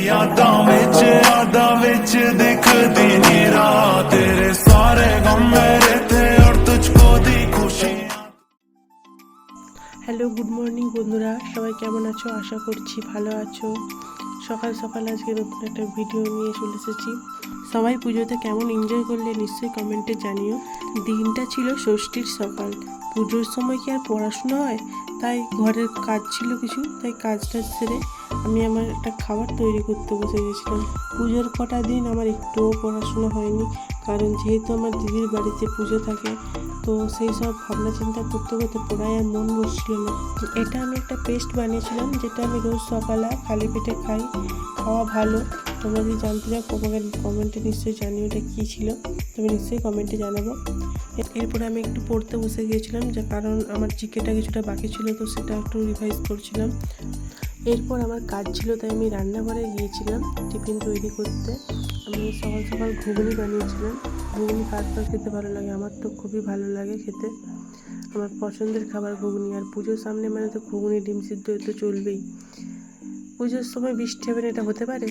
ਯਾਦਾਂ ਵਿੱਚ ਯਾਦਾਂ ਵਿੱਚ ਦਿਖਦੀ ਨੀ ਰਾਹ ਤੇਰੇ ਸਾਰੇ ਗਮ ਮੇਰੇ ਥੇ ਔਰ ਤੁਝਕੋ ਦੀ ਖੁਸ਼ੀਆਂ হ্যালো গুড মর্নিং বন্ধুরা সবাই কেমন আছো আশা করছি ভালো আছো সকাল সকাল আজকে নতুন একটা ভিডিও নিয়ে চলে এসেছি সবাই পুজোতে কেমন এনজয় করলে নিশ্চয়ই কমেন্টে জানিও দিনটা ছিল ষষ্ঠীর সকাল পুজোর সময় কি আর পড়াশোনা হয় তাই ঘরের কাজ ছিল কিছু তাই কাজটা সেরে আমি আমার একটা খাবার তৈরি করতে বসে গেছিলাম। পুজোর কটা দিন আমার একটুও পড়াশোনা হয়নি, কারণ যেহেতু আমার দিদির বাড়িতে পুজো থাকে, তো সেই সব ভাবনা চিন্তা করতে করতে পড়ায় আর মন বসছিল না। এটা আমি একটা পেস্ট বানিয়েছিলাম, যেটা আমি রোজ সকালে খালি পেটে খাই। খাওয়া ভালো। তোমরা যদি জানতে চাও তোমাকে কমেন্টে নিশ্চয়ই জানিও এটা কী ছিল। তুমি নিশ্চয়ই কমেন্টে জানাব। এরপরে আমি একটু পড়তে বসে গিয়েছিলাম, যে কারণ আমার জিকেটা কিছুটা বাকি ছিল, তো সেটা একটু রিভাইজ করছিলাম। এরপর আমার কাজ ছিল, তাই আমি রান্নাঘরে গিয়েছিলাম, টিফিন তৈরি করতে। আমি সকাল সকাল ঘুগনি বানিয়েছিলাম। ঘুগনি কার কার খেতে ভালো লাগে? আমার তো খুবই ভালো লাগে খেতে। আমার পছন্দের খাবার ঘুগনি। আর পুজোর সামনে মানে তো ঘুগনি, ডিম সিদ্ধ তো চলবেই। পুজোর সময় বৃষ্টি হবে না? এটা হতে পারে?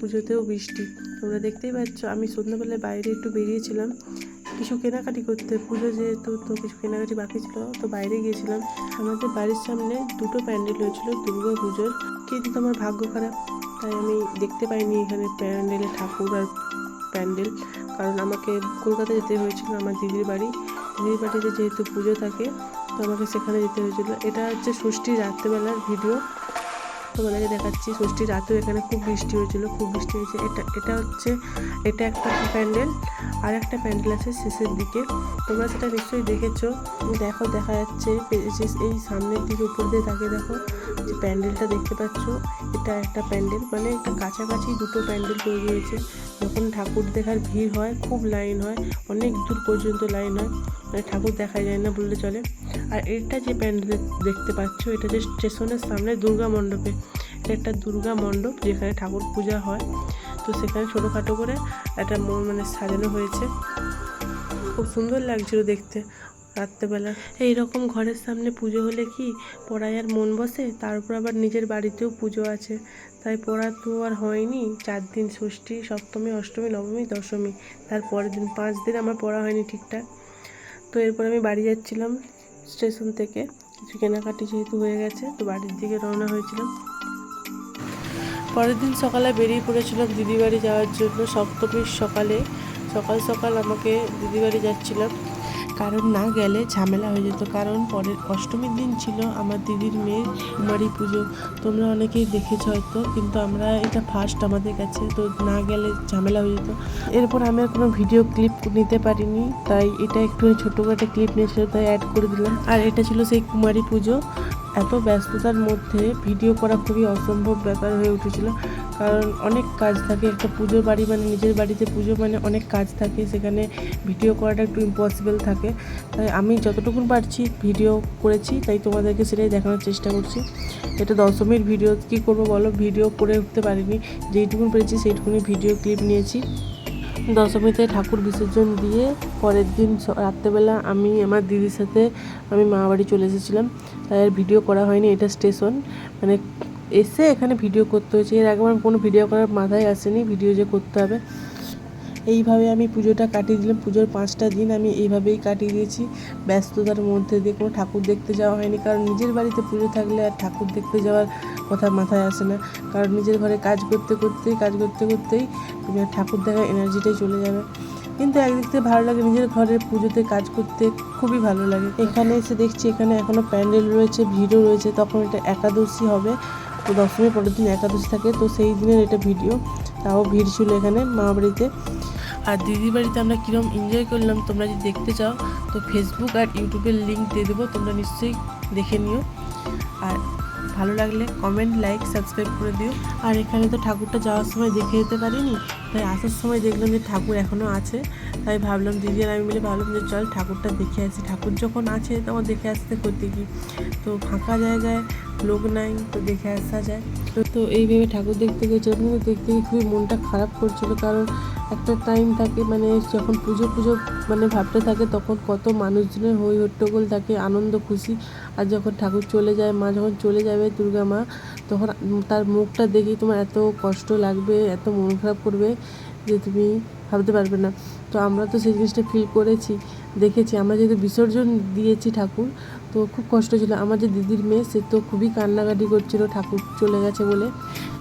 পুজোতেও বৃষ্টি। তোমরা দেখতেই পাচ্ছ, আমি সন্ধ্যাবেলায় বাইরে একটু বেরিয়েছিলাম। কিছু কেনাকাটি করতে। পুজো যেহেতু, তো কিছু কেনাকাটি বাকি ছিল, তো বাইরে গিয়েছিলাম। আমাদের বাড়ির সামনে দুটো প্যান্ডেল হয়েছিল, দুর্গা পুজোর। কিন্তু আমার ভাগ্য খারাপ, তাই আমি দেখতে পাইনি এখানে প্যান্ডেলে ঠাকুর আর প্যান্ডেল। কারণ আমাকে কলকাতা যেতে হয়েছিল, আমার দিদির বাড়ি। দিদির বাড়িতে যেহেতু পুজো থাকে, তো আমাকে সেখানে যেতে হয়েছিল। এটা হচ্ছে ষষ্ঠী রাত্রেবেলার ভিডিও। তোমাদেরকে দেখাচ্ছি ষষ্ঠীর রাতেও এখানে খুব বৃষ্টি হয়েছিল, খুব বৃষ্টি হয়েছে। এটা এটা হচ্ছে, এটা একটা প্যান্ডেল, আর একটা প্যান্ডেল আছে শেষের দিকে। তোমরা সেটা নিশ্চয়ই দেখেছ। দেখো, দেখা যাচ্ছে এই সামনের দিকে উপর দিয়ে তাকিয়ে দেখো যে প্যান্ডেলটা দেখতে পাচ্ছ। এটা একটা প্যান্ডেল মানে একটা কাছাকাছি দুটো প্যান্ডেল তৈরি হয়েছে। যখন ঠাকুর দেখার ভিড় হয়, খুব লাইন হয়, অনেক দূর পর্যন্ত লাইন হয়। মানে ঠাকুর দেখা যায় না বললে চলে। আর এটা যে প্যান্ডেল দেখতে পাচ্ছ, এটা যে স্টেশনের সামনে দুর্গা মণ্ডপে। এটা একটা দুর্গা মণ্ডপ যেখানে ঠাকুর পূজা হয়। তো সেখানে ছোটোখাটো করে একটা ম- মানে সাজানো হয়েছে। খুব সুন্দর লাগছিল দেখতে রাত্রেবেলা। এইরকম ঘরের সামনে পুজো হলে কি পড়ায় আর মন বসে? তার উপর আবার নিজের বাড়িতেও পুজো আছে। তাই পড়া তো আর হয়নি। চার দিন ষষ্ঠী, সপ্তমী, অষ্টমী, নবমী, দশমী। তার পরের দিন পাঁচ দিন আমার পড়া হয়নি ঠিকঠাক। তো এরপর আমি বাড়ি যাচ্ছিলাম স্টেশন থেকে। কিছু কেনাকাটি যেহেতু হয়ে গেছে, তো বাড়ির দিকে রওনা হয়েছিলাম। পরের দিন সকালে বেরিয়ে পড়েছিলাম দিদি বাড়ি যাওয়ার জন্য। সপ্তমীর সকালে সকাল সকাল আমাকে দিদি বাড়ি যাচ্ছিলাম। কারণ না গেলে ঝামেলা হয়ে যেত। কারণ পরের অষ্টমীর দিন ছিল আমার দিদির মেয়ের কুমারী পুজো। তোমরা অনেকেই দেখেছ হয়তো, কিন্তু আমরা এটা ফার্স্ট আমাদের কাছে, তো না গেলে ঝামেলা হয়ে যেত। এরপর আমি আর কোনো ভিডিও ক্লিপ নিতে পারিনি, তাই এটা একটু ছোটোখাটো ক্লিপ নিয়েছিল তাই অ্যাড করে দিলাম। আর এটা ছিল সেই কুমারী পুজো। এত ব্যস্ততার মধ্যে ভিডিও করা খুবই অসম্ভব ব্যাপার হয়ে উঠেছিল। কারণ অনেক কাজ থাকে, একটা পুজোর বাড়ি মানে নিজের বাড়িতে পুজো মানে অনেক কাজ থাকে, সেখানে ভিডিও করাটা একটু ইম্পসিবল থাকে। তাই আমি যতটুকু পারছি ভিডিও করেছি, তাই তোমাদেরকে সেটাই দেখানোর চেষ্টা করছি। এটা দশমীর ভিডিও, কী করব বলো? ভিডিও করে উঠতে পারিনি, যেইটুকুন পেরেছি সেইটুকুনি ভিডিও ক্লিপ নিয়েছি। দশমীতে ঠাকুর বিসর্জন দিয়ে পরের দিন রাত্রেবেলা আমি আমার দিদির সাথে আমি মা বাড়ি চলে এসেছিলাম। তাই আর ভিডিও করা হয়নি, এটা স্টেশন। মানে এসে এখানে ভিডিও করতে হয়েছে। এর আমার কোনো ভিডিও করার মাথায় আসেনি ভিডিও যে করতে হবে। এইভাবে আমি পুজোটা কাটিয়ে দিলাম। পুজোর পাঁচটা দিন আমি এইভাবেই কাটিয়ে দিয়েছি। ব্যস্ততার মধ্যে দিয়ে কোনো ঠাকুর দেখতে যাওয়া হয়নি। কারণ নিজের বাড়িতে পুজো থাকলে আর ঠাকুর দেখতে যাওয়ার কথা মাথায় আসে না। কারণ নিজের ঘরে কাজ করতে করতেই, কাজ করতে করতেই ঠাকুর দেখার এনার্জিটাই চলে যাবে। কিন্তু একদিক থেকে ভালো লাগে নিজের ঘরের পুজোতে কাজ করতে, খুবই ভালো লাগে। এখানে এসে দেখছি এখানে এখনও প্যান্ডেল রয়েছে, ভিড়ও রয়েছে। তখন এটা একাদশী হবে। তো দশমীর পরের দিন একাদশী থাকে, তো সেই দিনের এটা ভিডিও তাও ভিড় ছিল এখানে মা বাড়িতে আর দিদি বাড়িতে আমরা কীরকম এনজয় করলাম, তোমরা যদি দেখতে চাও, তো ফেসবুক আর ইউটিউবের লিঙ্ক দিয়ে দেবো, তোমরা নিশ্চয়ই দেখে নিও। আর ভালো লাগলে কমেন্ট লাইক সাবস্ক্রাইব করে দিও। আর এখানে তো ঠাকুরটা যাওয়ার সময় দেখে যেতে পারিনি। তাই আসার সময় দেখলাম যে ঠাকুর এখনও আছে। তাই ভাবলাম দিদি আর আমি মিলে ভাবলাম যে চল ঠাকুরটা দেখে আসি। ঠাকুর যখন আছে তখন দেখে আসতে করতে কি? তো ফাঁকা জায়গায় লোক নাই, তো দেখে আসা যায়। তো তো এই ভেবে ঠাকুর দেখতে গেছিলাম। কিন্তু দেখতে গিয়ে খুবই মনটা খারাপ করছিল। কারণ একটা টাইম থাকে মানে যখন পুজো পুজো মানে ভাবতে থাকে তখন কত মানুষজনের হই হট্টগোল থাকে আনন্দ, খুশি। আর যখন ঠাকুর চলে যায়, মা যখন চলে যাবে, দুর্গা মা তখন তার মুখটা দেখেই তোমার এত কষ্ট লাগবে, এত মন খারাপ করবে যে তুমি ভাবতে পারবে না। তো আমরা তো সেই জিনিসটা ফিল করেছি, দেখেছি। আমরা যেহেতু বিসর্জন দিয়েছি ঠাকুর, তো খুব কষ্ট ছিল। আমার যে দিদির মেয়ে, সে তো খুবই কান্নাকাটি করছিল, ঠাকুর চলে গেছে বলে।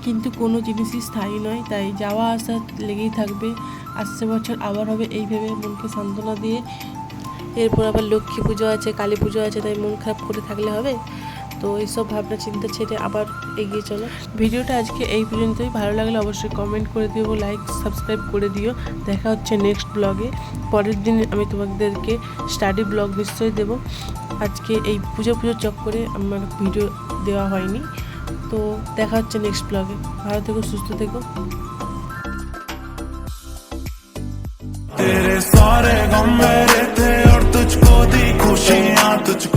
কিন্তু কোনো জিনিসই স্থায়ী নয়, তাই যাওয়া আসা লেগেই থাকবে। আসছে বছর আবার হবে এই ভেবে মনকে সান্ত্বনা দিয়ে। এরপর আবার লক্ষ্মী পুজো আছে, কালী পুজো আছে, তাই মন খারাপ করে থাকলে হবে? তো এইসব ভাবনা চিন্তা ছেড়ে আবার এগিয়ে চলো ভিডিওটা আজকে এই পর্যন্তই ভালো লাগলে অবশ্যই কমেন্ট করে দিও লাইক সাবস্ক্রাইব করে দিও দেখা হচ্ছে নেক্সট ব্লগে পরের দিন আমি তোমাদেরকে স্টাডি ব্লগ নিশ্চয়ই দেবো আজকে এই পুজো পুজোর চক্করে আমার ভিডিও দেওয়া হয়নি তো দেখা হচ্ছে নেক্সট ব্লগে ভালো থেকো সুস্থ থেকো तेरे सारे गम मेरे थे और तुझको दी खुशियां तुझको